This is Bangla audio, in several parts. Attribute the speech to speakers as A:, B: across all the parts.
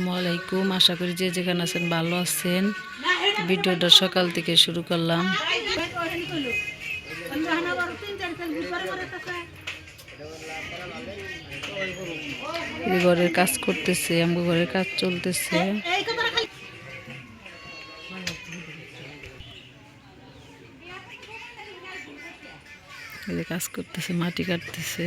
A: আসসালামু আলাইকুম। আশা করি যে যেখানে আছেন ভালো আছেন। ভিডিওটা সকাল থেকে শুরু করলাম। ঘরের কাজ করতেছে আমগো ঘরের কাজ চলতেছে। কাজ করতেছে, মাটি কাটতেছে।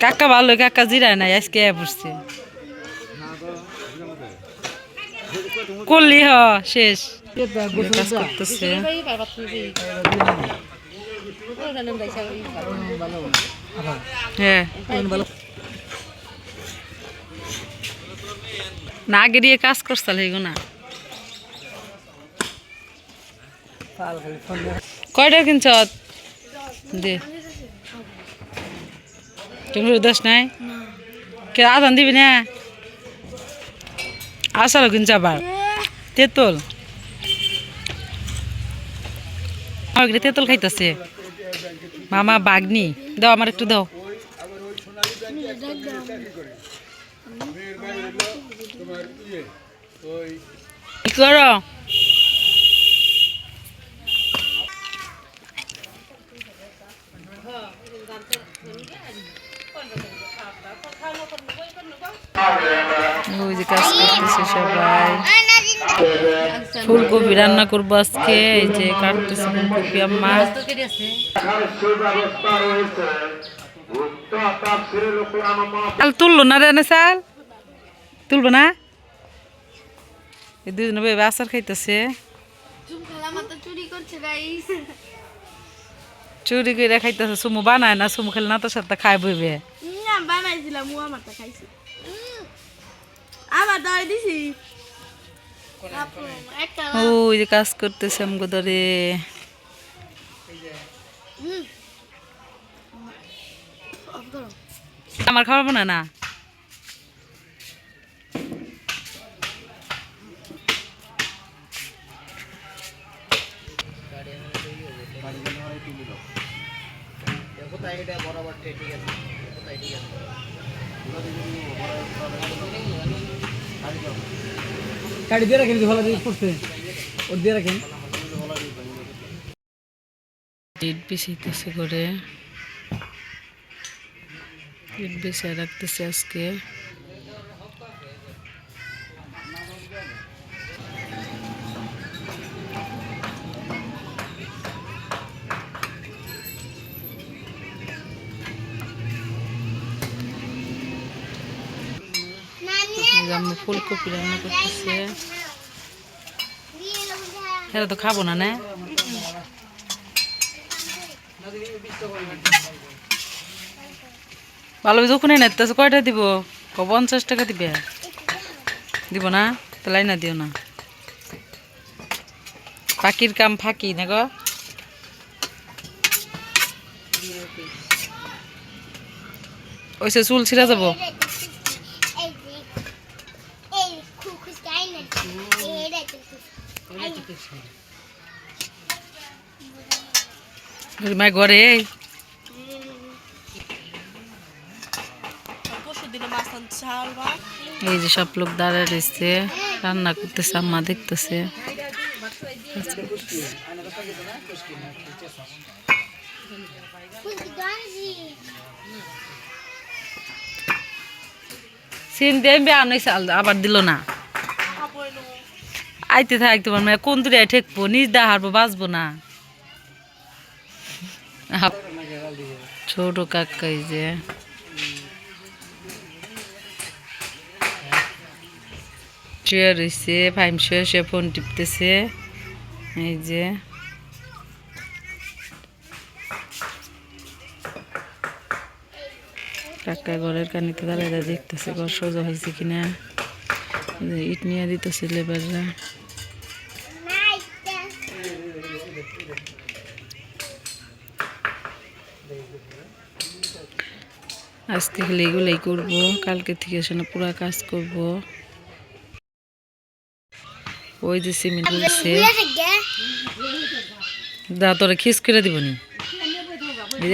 A: কাকা ভালো, কাকা জিরায় নাই, আজকে পড়ছে। করলি হ, শেষ। কাজ করতেছে। হ্যাঁ। না গেরিয়ে কাজ করছাল হেগো কয়টা কিনছ? দে। তুমি নাই? কে আদান দিবি না? আসারও কিনছ আবার? তেঁতুল? আমার তেঁতুল খাইতেছে। মামা বাগনি। দাও আমার একটু দাও। কি করো ওই যে কাজ করতেছে সবাই। ফুলকপি রান্না করব আজকে, এই যে কাটতেছে ফুলকপি চাল তুললো না রে চাল? তুলবো না? এই দুজনে ভেবে আচার খাইতেছে।
B: চুরি
A: করে খাইতেছে, সুমু বানায় না, সুমু খেলে না তোর সাথে খাই বইবে।
B: বানাইছিলাম খাইছি। আমার দয় দিছি।
A: ওই যে কাজ করতেছে আমগো ধরে। আমার খাওয়াবো না না?
C: কাটি দিয়ে রাখেন ভালো জিনিস পড়তে ওর দিয়ে রাখেন।
A: ইট বিছাইতেছে করে ইট বিছাই রাখতেছে আজকে। যে আম্মু ফুলকপি রান্না করতেছে। এটা তো খাব না ভালো দোকানে নেতেছে কয়টা দিব? ক পঞ্চাশ টাকা দিবে? দিব না? তাহলে না দিও না। পাখির কাম ফাঁকি, না গো। ওইসে চুল ছিঁড়া যাব। মাই ঘরে এই। যে সব লোক দাঁড়ায় রয়েছে, রান্না করতেছে, আম্মা দেখতেছে। সিন আনে আবার দিল না। আইতে থাক তোমার মেয়ে, কোন দূরে ঠেকবো? নিজ দা হারবো, বাঁচবো না। ছোট কাকাই যে। শুয়ে রয়েছে ফাইম শুয়ে শুয়ে ফোন টিপতেছে। এই যে। কাকা ঘরের কানিতে দাঁড়ায় দেখতেছে, ঘর সোজা হয়েছে কিনা। ইট নিয়ে দিতেছে লেবাররা। আজকে হলে এগুলাই করব, কালকে থেকে সেখানে পুরা কাজ করব। ওই যে সিমেন্ট দিচ্ছে দা, তোরা খিস করে দিব নি?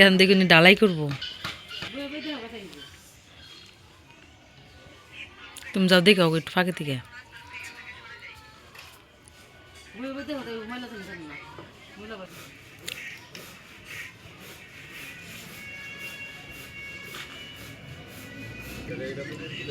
A: এখন দেখুন ডালাই করব। তুমি যাও দেখাও একটু ফাঁকে থেকে।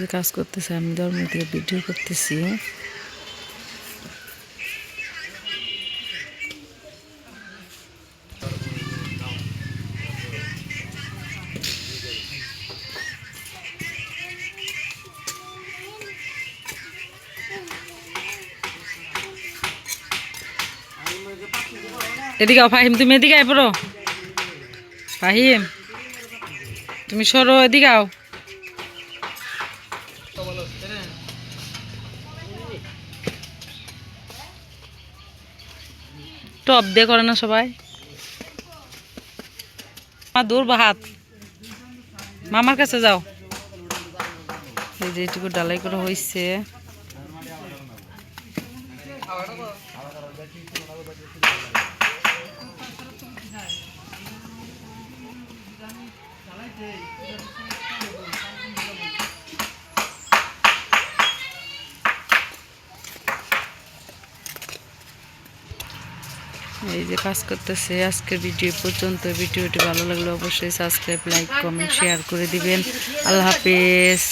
A: যে কাজ করতেছে, আমি ধর্ম থেকে ভিডিও করতেছি। এদিকে ফাহিম, তুমি এদিকে আয় পড়ো। ফাহিম, তুমি সরো, এদিকে আও। টপ দিয়ে করে না সবাই। আমার দূর বা হাত। মামার কাছে যাও। এই যে এটুকু ডালাই করে হয়েছে এই যে কাজ করতেছে আজকের ভিডিও পর্যন্ত ভিডিওটি ভালো লাগলে অবশ্যই সাবস্ক্রাইব লাইক কমেন্ট শেয়ার করে দিবেন। আল্লাহ হাফেজ।